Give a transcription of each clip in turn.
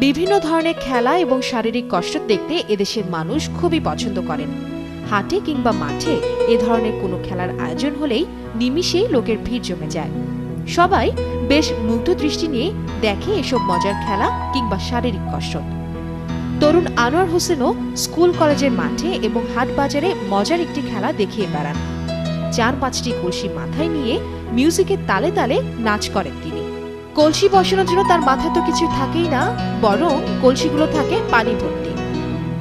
বিভিন্ন ধরনের খেলা এবং শারীরিক কসরত দেখতে এদেশের মানুষ খুবই পছন্দ করেন। হাটে কিংবা মাঠে এ ধরনের কোনো খেলার আয়োজন হলেই নিমিষেই লোকের ভিড় জমে যায়। সবাই বেশ মুগ্ধ দৃষ্টি নিয়ে দেখে এসব মজার খেলা কিংবা শারীরিক কসরত তরুণ আনোয়ার হোসেনও স্কুল কলেজের মাঠে এবং হাট বাজারে মজার একটি খেলা দেখিয়ে বেড়ান। চার পাঁচটি কলসি মাথায় নিয়ে মিউজিকের তালে তালে নাচ করেন তিনি। কলসি বসানোর জন্য তার মাথায় তো কিছু থাকেই না, বরং কলসিগুলো থাকে পানি ভর্তি।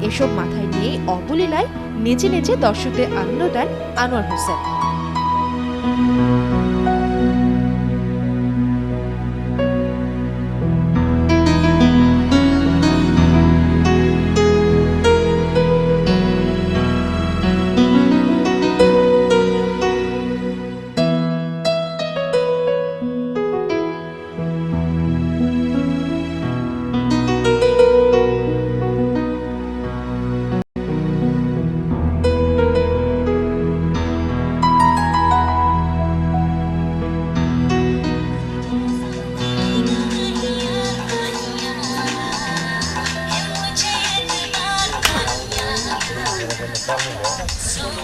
এসব মাথায় নিয়ে অবলীলায় নেচে নেচে দর্শকদের আনন্দ দেন আনোয়ার হোসেন। ছোট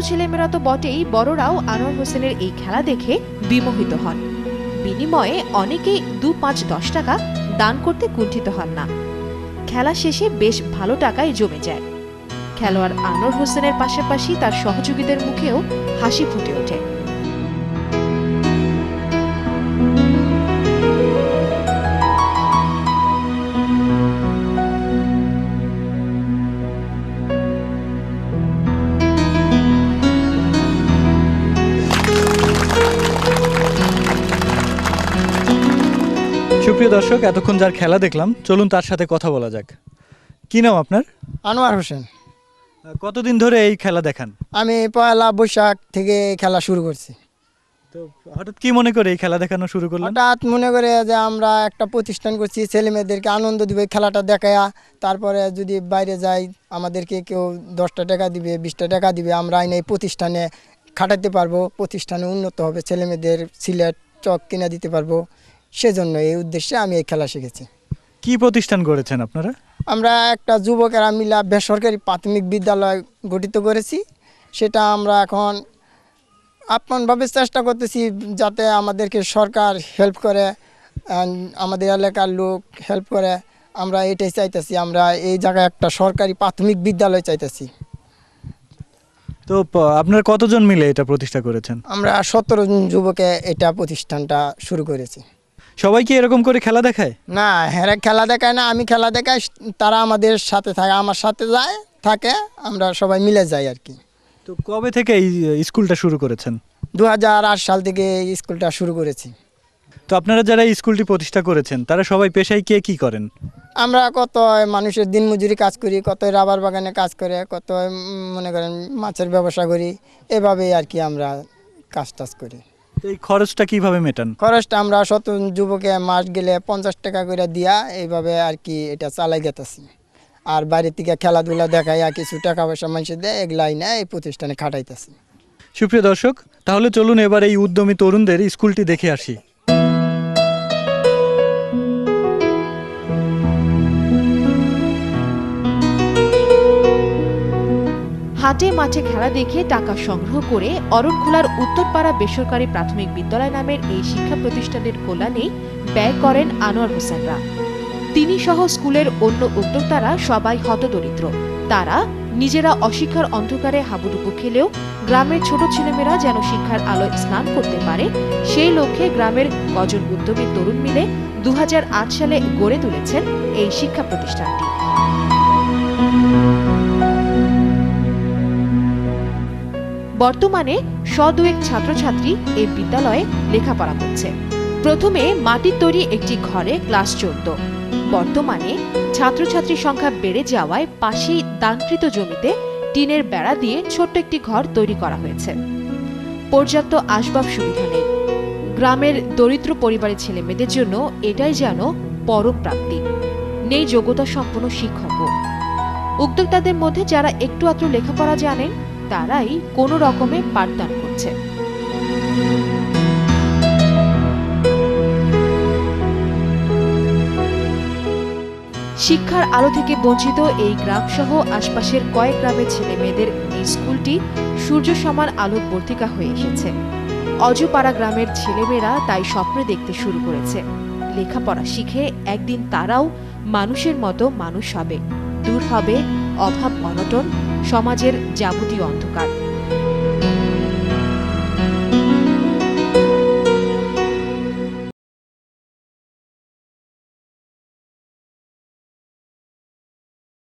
ছেলেমেয়েরা তো বটেই, বড়রাও আনোয়ার হোসেনের এই খেলা দেখে বিমোহিত হন। বিনিময়ে অনেকেই দু পাঁচ দশ টাকা দান করতে কুণ্ঠিত হন না। খেলা শেষে বেশ ভালো টাকায় জমে যায়। খেলোয়াড় আনোয়ার হোসেনের পাশাপাশি তার সহযোগীদের মুখেও হাসি ফুটে ওঠে। সুপ্রিয় দর্শক এতক্ষণ যার খেলা দেখলাম চলুন তার সাথে কথা বলা যাক। কি নাম আপনার? আনোয়ার হোসেন। কতদিন ধরে এই খেলা দেখান? আমি পয়লা বৈশাখ থেকে খেলা শুরু করছি। তো হঠাৎ কি মনে করে এই খেলা দেখানো শুরু করলেন? হঠাৎ মনে করে যে আমরা একটা প্রতিষ্ঠান করছি ছেলে মেয়েদেরকে আনন্দ দিবে খেলাটা দেখায়া তারপরে যদি বাইরে যাই আমাদেরকে কেউ দশটা টাকা দিবে বিশটা টাকা দিবে আমরা আইন এই প্রতিষ্ঠানে খাটাতে পারব প্রতিষ্ঠানে উন্নত হবে ছেলে মেয়েদের সিলেট চক কিনে দিতে পারব। সেজন্য এই উদ্দেশ্যে আমি এই খেলা শিখেছি। কি প্রতিষ্ঠান করেছেন আপনারা? আমরা একটা যুবকেরা মিলা বেসরকারি প্রাথমিক বিদ্যালয় গঠিত করেছি। সেটা আমরা এখন আপনভাবে চেষ্টা করতেছি যাতে আমাদেরকে সরকার হেল্প করে আমাদের এলাকার লোক হেল্প করে। আমরা এটাই চাইতেছি আমরা এই জায়গায় একটা সরকারি প্রাথমিক বিদ্যালয় চাইতেছি। তো আপনার কতজন মিলে এটা প্রতিষ্ঠা করেছেন? আমরা সতেরো জন যুবকে এটা প্রতিষ্ঠানটা শুরু করেছি। সবাই কি এরকম করে খেলা দেখায়? না হ্যাঁ খেলা দেখায় না আমি খেলা দেখাই তারা আমাদের সাথে থাকে আমার সাথে যায় থাকে আমরা সবাই মিলে যাই আর কি। তো কবে থেকে এই স্কুলটা শুরু করেছেন? দু হাজার আট সাল থেকে এই স্কুলটা শুরু করেছি। তো আপনারা যারা এই স্কুলটি প্রতিষ্ঠা করেছেন তারা সবাই পেশায় কে কি করেন? আমরা কত মানুষের দিনমজুরি কাজ করি কত রাবার বাগানে কাজ করে কত মনে করেন মাছের ব্যবসা করি এভাবেই আর কি আমরা কাজ টাজ করি। তো এই খরচটা কীভাবে মেটান? খরচটা আমরা শত যুবকে মাস গেলে পঞ্চাশ টাকা করে দিয়া এইভাবে আর কি এটা চালাই যেতেছি আর বাইরে থেকে খেলাধুলা দেখাইয়া কিছু টাকা পয়সা মানুষের দেয় এগুলাই না এই প্রতিষ্ঠানে খাটাইতেছি। সুপ্রিয় দর্শক তাহলে চলুন এবার এই উদ্যমী তরুণদের স্কুলটি দেখে আসি। হাটে মাঠে খেলা দেখে টাকা সংগ্রহ করে অরণখোলার উত্তরপাড়া বেসরকারি প্রাথমিক বিদ্যালয় নামের এই শিক্ষা প্রতিষ্ঠানের কল্যাণে ব্যয় করেন আনোয়ার হোসেনরা। তিনি সহ স্কুলের অন্য উদ্যোক্তারা সবাই হতদরিদ্র। তারা নিজেরা অশিক্ষার অন্ধকারে হাবুডুবু খেলেও গ্রামের ছোট ছেলেমেয়েরা যেন শিক্ষার আলোয় স্নান করতে পারে, সেই লক্ষ্যে গ্রামের কজন উদ্যমী তরুণ মিলে দু হাজার আট সালে গড়ে তুলেছেন এই শিক্ষা প্রতিষ্ঠানটি। বর্তমানে শ দুয়েক ছাত্রছাত্রী এই বিদ্যালয়ে লেখাপড়া করছে। প্রথমে মাটির তৈরি একটি ঘরে ক্লাস চলত। বর্তমানে ছাত্রছাত্রীর সংখ্যা বেড়ে যাওয়ায় পাশেই দানকৃত জমিতে টিনের বেড়া দিয়ে ছোট্ট একটি ঘর তৈরি করা হয়েছে। পর্যাপ্ত আসবাব সুবিধা নেই। গ্রামের দরিদ্র পরিবারের ছেলে মেয়েদের জন্য এটাই যেন পরম প্রাপ্তি নেই যোগ্যতা সম্পন্ন শিক্ষকও। উদ্যোক্তাদের মধ্যে যারা একটু আত্র লেখাপড়া জানেন তারাই কোনো রকমে পাঠদান করছে। শিক্ষার আলো থেকে বঞ্চিত এই গ্রাম সহ আশপাশের কয়েক গ্রামের ছেলে মেয়েদের এই স্কুলটি সূর্য সমান আলোক বর্তিকা হয়ে এসেছে। অজপাড়া গ্রামের ছেলেমেয়েরা তাই স্বপ্ন দেখতে শুরু করেছে। লেখাপড়া শিখে একদিন তারাও মানুষের মতো মানুষ হবে। দূর হবে অভাব, অনটন সমাজের যাবতীয় অন্ধকার।